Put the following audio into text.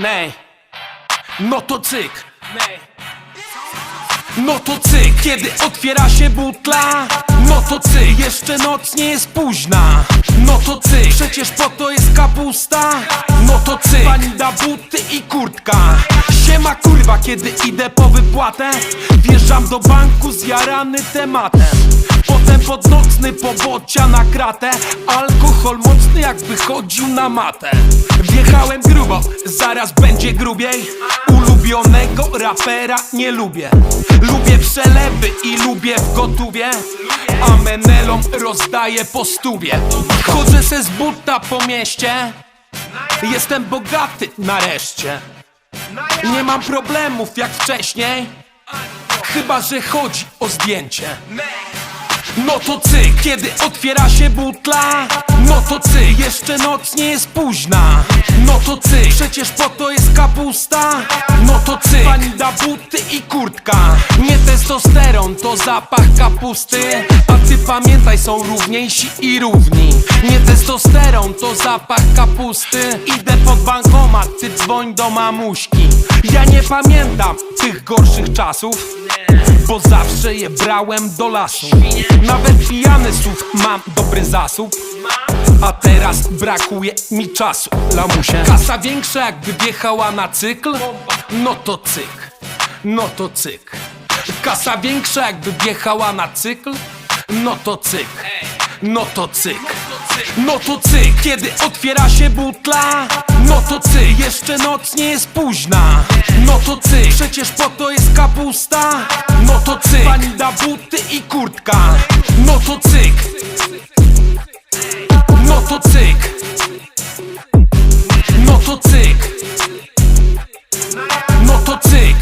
Nej. No to cyk. No to cyk, kiedy otwiera się butla. No to cyk, jeszcze noc nie jest późna. No to cyk, przecież po to jest kapusta. No to cyk, pani da buty i kurtka. Siema kurwa, kiedy idę po wypłatę Wjeżdżam do banku zjarany tematem. Potem pod nocny pobocia na kratę Alkohol jakby chodził na matę. Wjechałem grubo, zaraz będzie grubiej. Ulubionego rapera nie lubię. Lubię przelewy i lubię w gotówie A menelom rozdaję po stubie Chodzę se z buta po mieście. Jestem bogaty nareszcie. Nie mam problemów jak wcześniej. Chyba, że chodzi o zdjęcie no to cyk, kiedy otwiera się butla. No to cyk, jeszcze noc nie jest późna. No to cyk, przecież po to jest kapusta. No to cyk, pani da buty i kurtka. Nie testosteron, to zapach kapusty. A ty pamiętaj, są równiejsi i równi. Nie testosteron, to zapach kapusty. Idę pod bankomat, ty dzwoń do mamuśki Ja nie pamiętam tych gorszych czasów bo zawsze je brałem do lasu. Nawet pijany słów mam dobry zasób A teraz brakuje mi czasu, lamusie. Kasa większa jakby wjechała na cykl No to cyk, no to cyk. Kasa większa jakby wjechała na cykl No to cyk, no to cyk No to cyk, kiedy otwiera się butla. No to cyk, jeszcze noc nie jest późna. No to cyk, przecież po to jest kapusta. No to cyk, pani da buty i kurtka. No to cyk. No to cyk. No to cyk. No to cyk